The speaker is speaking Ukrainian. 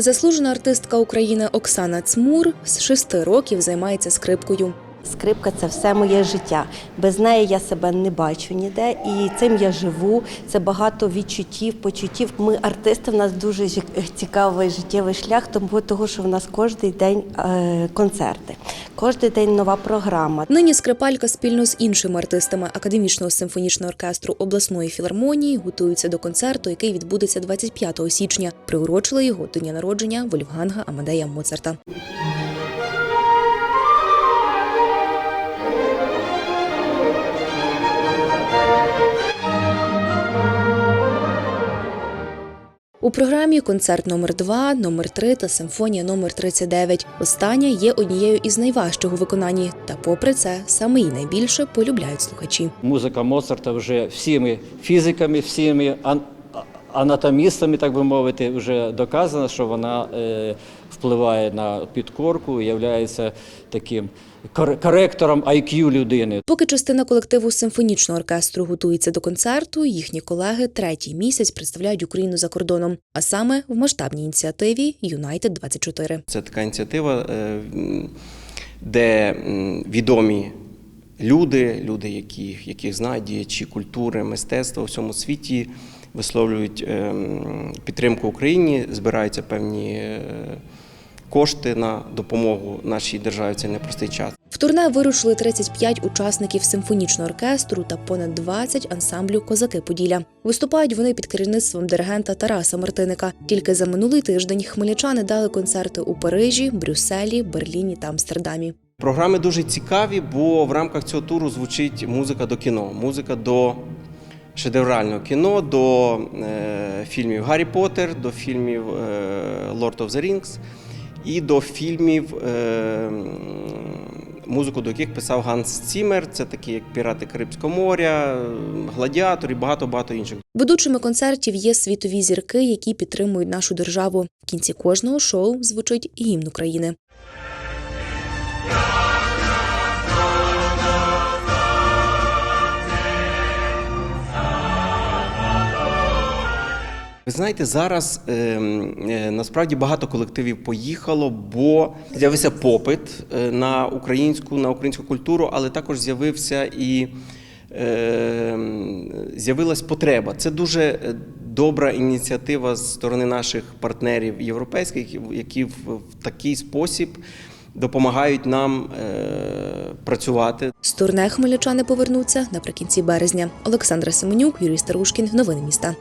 Заслужена артистка України Оксана Цмур з шести років займається скрипкою. Скрипка це все моє життя. Без неї я себе не бачу ніде, і цим я живу. Це багато відчуттів, почуттів. Ми артисти. В нас дуже цікавий життєвий шлях, тому того, що в нас кожен день е, концерти, кожен день нова програма. Нині скрипалька спільно з іншими артистами академічного симфонічного оркестру обласної філармонії готуються до концерту, який відбудеться 25 січня. Приурочили його до дня народження Вольфганга Амадея Моцарта. У програмі концерт номер 2 номер 3 та симфонія номер 39. Остання є однією із найважчих у виконанні, та попри це саме її найбільше полюбляють слухачі. Музика Моцарта вже всіми фізиками, всіми анатомістами, так би мовити, вже доказано, що вона е, впливає на підкорку, і є таким кор- коректором IQ людини. Поки частина колективу симфонічного оркестру готується до концерту, їхні колеги третій місяць представляють Україну за кордоном, а саме в масштабній ініціативі Юнайтед 24 Це така ініціатива, е, де відомі люди, люди, які, яких знають діячі культури, мистецтва у всьому світі, висловлюють е, підтримку Україні, збираються певні е, кошти на допомогу нашій державі в цей непростий час. В турне вирушили 35 учасників симфонічного оркестру та понад 20 ансамблів Козаки Поділля. Виступають вони під керівництвом диригента Тараса Мартиника. Тільки за минулий тиждень хмельничани дали концерти у Парижі, Брюсселі, Берліні та Амстердамі. Програми дуже цікаві, бо в рамках цього туру звучить музика до кіно, музика до шедеврального кіно, до е, фільмів Гаррі Поттер, до фільмів е, Lord of the Rings і до фільмів, е, музику до яких писав Ганс Цімер. Це такі як Пірати Карибського моря, Гладіатор і багато-багато інших. Ведучими концертів є світові зірки, які підтримують нашу державу. В кінці кожного шоу звучить гімн України. Ви знаєте, зараз е, е, насправді багато колективів поїхало, бо з'явився попит е, на українську, на українську культуру, але також з'явився і е, з'явилась потреба. Це дуже е, добра ініціатива з сторони наших партнерів європейських, які в такий спосіб допомагають нам е, працювати. З турне хмельничани повернуться наприкінці березня. Олександра Семенюк, Юрій Старушкін. Новини міста.